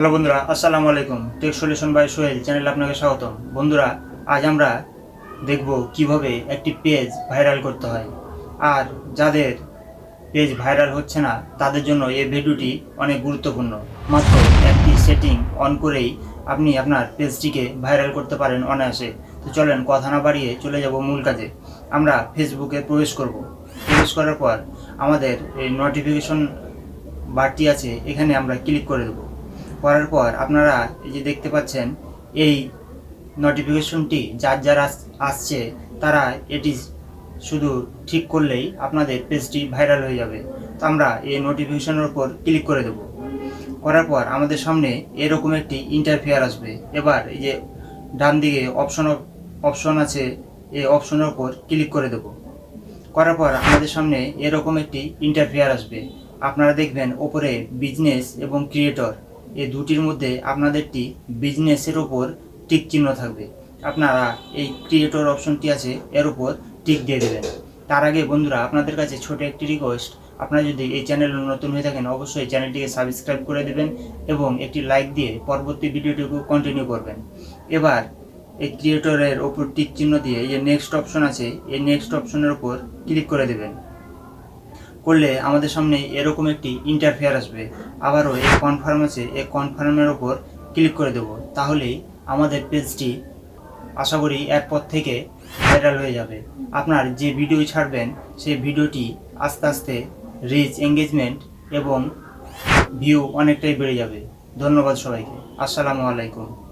Hello বন্ধুরা, আসসালামু আলাইকুম। টেক সলিউশন বাই সোহেল চ্যানেলে আপনাকে স্বাগতম। বন্ধুরা, আজ আমরা দেখব কীভাবে একটি পেজ ভাইরাল করতে হয়। আর যাদের পেজ ভাইরাল হচ্ছে না, তাদের জন্য এই ভিডিওটি অনেক গুরুত্বপূর্ণ। মাত্র একটি সেটিং অন করেই আপনি আপনার পেজটিকে ভাইরাল করতে পারেন অনায়াসে। তো চলেন কথা না বাড়িয়ে চলে যাব মূল কাজে। আমরা ফেসবুকে প্রবেশ করব। প্রবেশ করার পর আমাদের এই নোটিফিকেশন বারটি আছে, এখানে আমরা ক্লিক করে দেবো। করার পর আপনারা এই যে দেখতে পাচ্ছেন, এই নোটিফিকেশনটি যার যার আসছে, তারা এটি শুধু ঠিক করলেই আপনাদের পেজটি ভাইরাল হয়ে যাবে। তো আমরা এই নোটিফিকেশনের উপর ক্লিক করে দেব। করার পর আমাদের সামনে এরকম একটি ইন্টারফেয়ার আসবে। এবার এই যে ডান দিকে অপশন অপশন আছে, এই অপশনের উপর ক্লিক করে দেব। করার পর আমাদের সামনে এরকম একটি ইন্টারফেয়ার আসবে। আপনারা দেখবেন ওপরে বিজনেস এবং ক্রিয়েটর এই দুটির মধ্যে আপনাদেরটি বিজনেসের ওপর টিক চিহ্ন থাকবে। আপনারা এই ক্রিয়েটর অপশনটি আছে, এর উপর টিক দিয়ে দেবেন। তার আগে বন্ধুরা, আপনাদের কাছে ছোট একটি রিকোয়েস্ট আপনারা যদি এই চ্যানেল নতুন হয়ে থাকেন, অবশ্যই চ্যানেলটিকে সাবস্ক্রাইব করে দেবেন এবং একটি লাইক দিয়ে পরবর্তী ভিডিওটিকে কন্টিনিউ করবেন। এবার এই ক্রিয়েটরের ওপর টিক চিহ্ন দিয়ে যে নেক্সট অপশন আছে, এই নেক্সট অপশনের উপর ক্লিক করে দেবেন। করলে আমাদের সামনে এরকম একটি ইন্টারফেয়ার আসবে। আবারও এই কনফার্ম আছে এই কনফার্মের ওপর ক্লিক করে দেব। তাহলেই আমাদের পেজটি আশা করি এরপর থেকে ভাইরাল হয়ে যাবে। আপনার যে ভিডিও ছাড়বেন, সেই ভিডিওটি আস্তে আস্তে রিচ এঙ্গেজমেন্ট এবং ভিউ অনেকটাই বেড়ে যাবে। ধন্যবাদ সবাইকে। আসসালামু আলাইকুম।